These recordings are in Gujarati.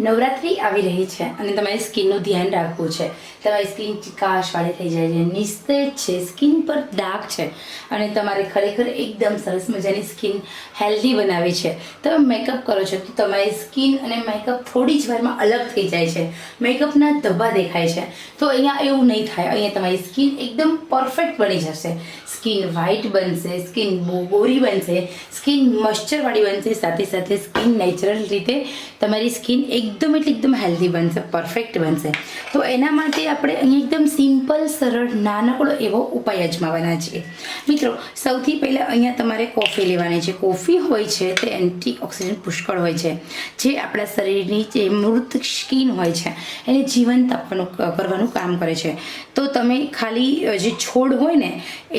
નવરાત્રિ આવી રહી છે અને તમારી સ્કિનનું ધ્યાન રાખવું છે. તમારી સ્કિન ચિકાશવાળી થઈ જાય છે, નિસ્તેજ છે, સ્કિન પર ડાઘ છે અને તમારે ખરેખર એકદમ સરસ મજાની સ્કિન હેલ્ધી બનાવી છે. તમે મેકઅપ કરો છો તો તમારી સ્કિન અને મેકઅપ થોડી જ વારમાં અલગ થઈ જાય છે. મેકઅપના ધબ્બા દેખાય છે. તો અહીંયા એવું નહીં થાય, અહીંયા તમારી સ્કિન એકદમ પરફેક્ટ બની જશે. સ્કિન વ્હાઇટ બનશે, સ્કિન ગોરી બનશે, સ્કિન મોઇશ્ચરવાળી બનશે, સાથે સાથે સ્કિન નેચરલ રીતે તમારી સ્કિન એકદમ એટલે એકદમ હેલ્ધી બનશે પરફેક્ટ બનશે. તો એના માટે આપણે અહીંયા એકદમ સિમ્પલ સરળ, નાનકડો એવો ઉપાય અજમાવવાના છીએ મિત્રો, સૌથી પહેલાં અહીંયા તમારે કોફી લેવાની છે. કોફી હોય છે તે એન્ટી ઓક્સિજન પુષ્કળ હોય છે, જે આપણા શરીરની જે મૃત સ્કીન હોય છે, એને જીવંત આપવાનું કરવાનું કામ કરે છે. તો તમે ખાલી જે છોડ હોય ને,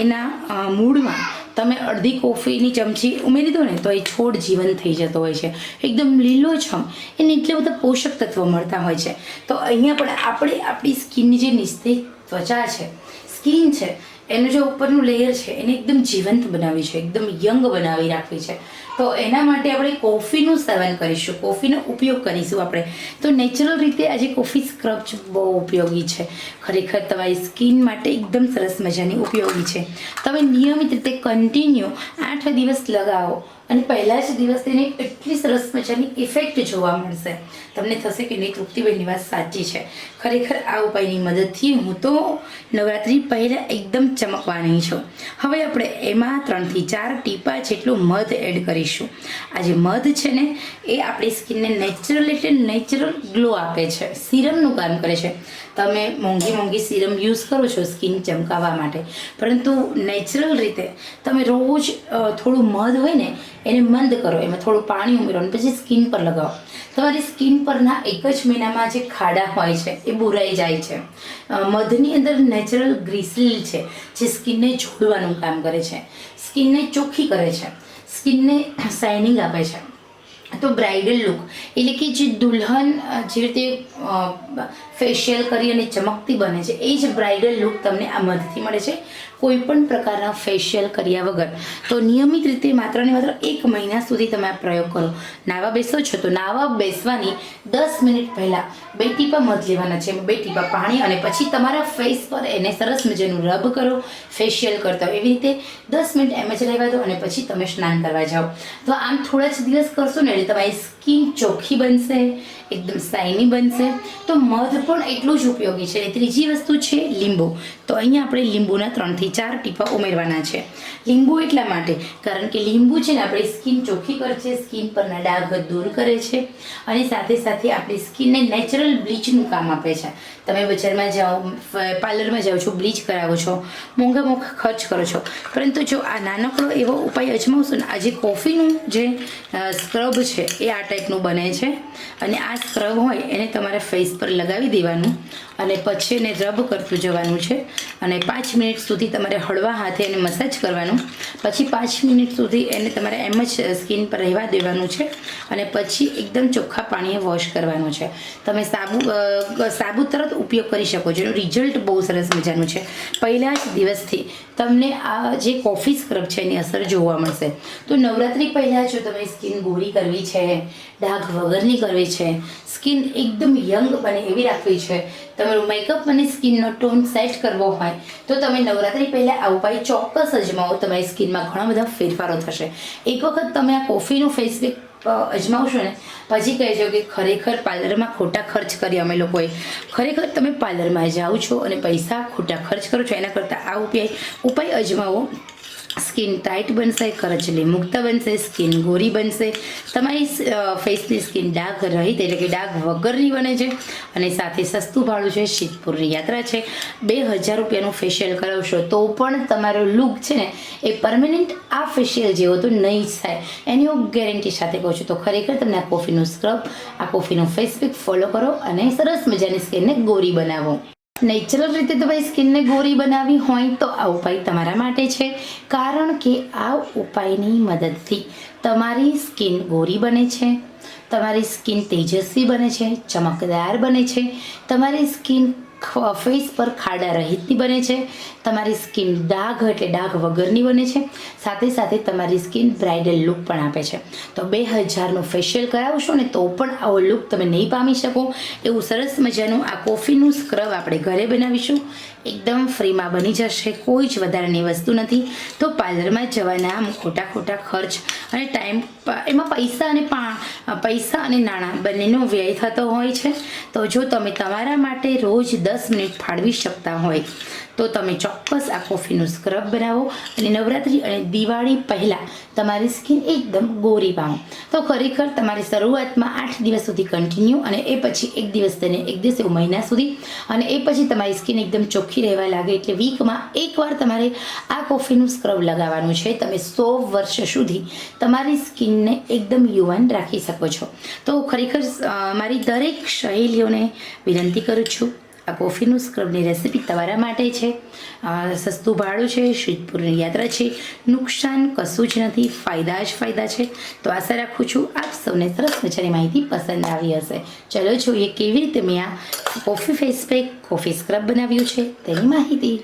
એના મૂળમાં તમે અડધી કોફીની ચમચી ઉમેરી દો ને તો એ છોડ જીવન થઈ જતો હોય છે. એકદમ લીલોછમ એને એટલે બધા પોષક તત્વો મળતા હોય છે. તો અહીંયા પણ આપણે, આપણી સ્કિનની જે નિસ્તેજ ત્વચા છે, સ્કિન છે એનું જે ઉપરનું લેયર છે, એને એકદમ જીવંત બનાવી છે, એકદમ યંગ બનાવી રાખવી છે. તો એના માટે આપણે કોફીનું સેવન કરીશું, કોફીનો ઉપયોગ કરીશું આપણે. તો નેચરલ રીતે આજે કોફી સ્ક્રબ બહુ ઉપયોગી છે. ખરેખર તમારી સ્કિન માટે એકદમ સરસ મજાની ઉપયોગી છે. તમે નિયમિત રીતે કન્ટિન્યુ આઠ દિવસ લગાવો અને પહેલા જ દિવસ તેની એટલી સરસ મજાની ઇફેક્ટ જોવા મળશે. તમને થશે કે નહીં, તૃપ્તિબેનની વાત સાચી છે. ખરેખર આ ઉપાયની મદદથી હું તો નવરાત્રિ પહેલાં એકદમ ચમકવાની છું. હવે આપણે એમાં ત્રણથી ચાર ટીપા જેટલું મધ એડ કરીશું. આ જે મધ છે ને, એ આપણી સ્કિનને નેચરલ એટલે નેચરલ ગ્લો આપે છે. સિરમનું કામ કરે છે. તમે મોંઘી મોંઘી સિરમ યુઝ કરો છો સ્કિન ચમકાવવા માટે. પરંતુ નેચરલ રીતે તમે રોજ થોડું મધ હોય ને એને મંદ કરો, એમાં થોડું પાણી ઉમેરો અને પછી સ્કિન પર લગાવો. તમારી સ્કિન પરના એક જ મહિનામાં જે ખાડા હોય છે, એ બુરાઈ જાય છે. મધની અંદર નેચરલ ગ્રીસલિલ છે, જે સ્કિનને જોડવાનું કામ કરે છે. સ્કિનને ચોખ્ખી કરે છે. સ્કિનને શાઇનિંગ આપે છે. તો બ્રાઇડલ લુક, એટલે કે જે દુલ્હન જે રીતે ફેશિયલ કરી અને ચમકતી બને છે. એ જ બ્રાઇડલ લુક તમને આ મધથી મળે છે. કોઈ પણ પ્રકારના ફેશિયલ કર્યા વગર. તો નિયમિત રીતે માત્ર ને માત્ર એક મહિના સુધી તમે આ પ્રયોગ કરો. નાવા બેસો છો તો નાવા બેસવાની દસ મિનિટ પહેલાં બે ટીપા મધ લેવાના છે. બે ટીપા પાણી અને પછી તમારા ફેસ પર એને સરસ મજાનું રબ કરો. ફેશિયલ કરતા હોય એવી રીતે દસ મિનિટ એમ જ રહેવા દો અને પછી તમે સ્નાન કરવા જાઓ. તો આમ થોડા જ દિવસ કરશો ને એટલે તમારી સ્કિન ચોખ્ખી બનશે, એકદમ શાઇની બનશે. તો મધ પણ એટલું જ ઉપયોગી છે. ત્રીજી વસ્તુ છે લીંબુ. તો અહીંયા આપણે લીંબુના ત્રણથી ચાર ટીપા ઉમેરવાના છે. લીંબુ એટલા માટે કારણ કે લીંબુ છે ને આપણી સ્કિન ચોખ્ખી કરે છે, સ્કિન પરના ડાઘ દૂર કરે છે અને સાથે સાથે આપણી સ્કિનને નેચરલ બ્લીચનું કામ આપે છે. તમે બજારમાં જાઓ પાર્લરમાં જાઓ છો, બ્લીચ કરાવો છો, મોંઘા મોંઘા ખર્ચ કરો છો. પરંતુ જો આ નાનકડો એવો ઉપાય અજમાવશો ને આજે કોફીનું જે સ્ક્રબ છે એ આ ટાઈપનું બને છે. અને આ સ્ક્રબ હોય એને તમારા ફેસ પર લગાવી દેવાનું અને પછી એને રબ કરતું જવાનું છે. અને પાંચ મિનિટ સુધી તમારે હળવા હાથે એને મસાજ કરવાનું. પછી પાંચ મિનિટ સુધી એને તમારે એમ જ સ્કિન પર રહેવા દેવાનું છે અને પછી એકદમ ચોખ્ખા પાણીએ વોશ કરવાનું છે. તમે સાબુ સાબુ તરત ઉપયોગ કરી શકો છો. એનું રિઝલ્ટ બહુ સરસ મજાનું છે. પહેલા જ દિવસથી તમને આ જે કોફી સ્ક્રબ છે એની અસર જોવા મળશે. તો નવરાત્રિ પહેલાં જો તમે સ્કિન ગોરી કરવી છે, ડાઘ વગરની કરવી છે, સ્કિન એકદમ યંગ બને એવી રાખવી છે. તમારું મેકઅપ અને સ્કિનનો ટોન સેટ કરવો હોય, તો તમે નવરાત્રિ પહેલાં આ ઉપાય ચોક્કસ અજમાવો. તમારી સ્કિનમાં ઘણા બધા ફેરફારો થશે. એક વખત તમે આ કોફીનું ફેસ અજમાવશો ને, પછી કહેજો કે ખરેખર પાર્લરમાં ખોટા ખર્ચ કર્યા અમે લોકોએ. ખરેખર તમે પાર્લરમાં જાઓ છો અને પૈસા ખોટા ખર્ચ કરો છો, એના કરતાં આ ઉપાય ઉપાય અજમાવો. સ્કિન ટાઈટ બનશે કરચલી મુક્ત બનશે, સ્કિન ગોરી બનશે. તમારી ફેસની સ્કિન ડાઘ રહિત એટલે કે ડાઘ વગરની બને છે. અને સાથે સસ્તું ભાડું છે, શીતપુરની યાત્રા છે. બે હજાર રૂપિયાનું ફેશિયલ કરાવશો તો પણ તમારો લુક છે ને, એ પરમેનન્ટ આ ફેશિયલ જેવો તો નહીં જ થાય. એની હું ગેરંટી સાથે કહું છું તો ખરેખર તમને આ કોફીનું સ્ક્રબ આ કોફીનું ફેસ ફોલો કરો અને સરસ મજાની સ્કિનને ગોરી બનાવો. નેચરલ રીતે તમારી સ્કિનને ગોરી બનાવી હોય તો આ ઉપાય તમારા માટે છે. કારણ કે આ ઉપાયની મદદથી તમારી સ્કિન ગોરી બને છે. તમારી સ્કિન તેજસ્વી બને છે, ચમકદાર બને છે. તમારી સ્કિન ફેસ પર ખાડા રહિતની બને છે. તમારી સ્કિન ડાઘ એટલે ડાઘ વગરની બને છે. સાથે સાથે તમારી સ્કિન બ્રાઇડલ લુક પણ આપે છે. તો બે હજારનું ફેશિયલ કરાવશો ને તો પણ આવો લુક તમે નહીં પામી શકો. એવું સરસ મજાનું આ કોફીનું સ્ક્રબ આપણે ઘરે બનાવીશું. એકદમ ફ્રીમાં બની જશે. કોઈ જ વધારાની વસ્તુ નથી. તો પાર્લરમાં જવાના આમ ખોટા ખોટા ખર્ચ અને ટાઈમ એમાં પૈસા અને પૈસા અને નાણાં બંનેનો વ્યય થતો હોય છે. તો જો તમે તમારા માટે રોજ દસ મિનિટ ફાળવી શકતા હોય તો તમે ચોક્કસ આ કોફીનું સ્ક્રબ બનાવો અને નવરાત્રિ અને દિવાળી પહેલાં તમારી સ્કિન એકદમ ગોરી પામો તો ખરેખર તમારી શરૂઆતમાં આઠ દિવસ સુધી કન્ટિન્યુ અને એ પછી એક દિવસ તેને એક દિવસ એવું મહિના સુધી અને એ પછી તમારી સ્કિન એકદમ ચોખ્ખી રહેવા લાગે એટલે વીકમાં એકવાર તમારે આ કોફીનું સ્ક્રબ લગાવવાનું છે. તમે સો વર્ષ સુધી તમારી સ્કિનને એકદમ યુવાન રાખી શકો છો. તો ખરેખર મારી દરેક સહેલીઓને વિનંતી કરું છું આ કોફીનું સ્ક્રબની રેસીપી તમારા માટે છે. સસ્તું ભાડું છે શીતપુરની યાત્રા છે. નુકસાન કશું જ નથી, ફાયદા જ ફાયદા છે. તો આશા રાખું છું આપ સૌને સરસ મજાની માહિતી પસંદ આવી હશે. ચલો જોઈએ કેવી રીતે મેં આ coffee face pack, coffee scrub બનાવ્યું છે તેની માહિતી.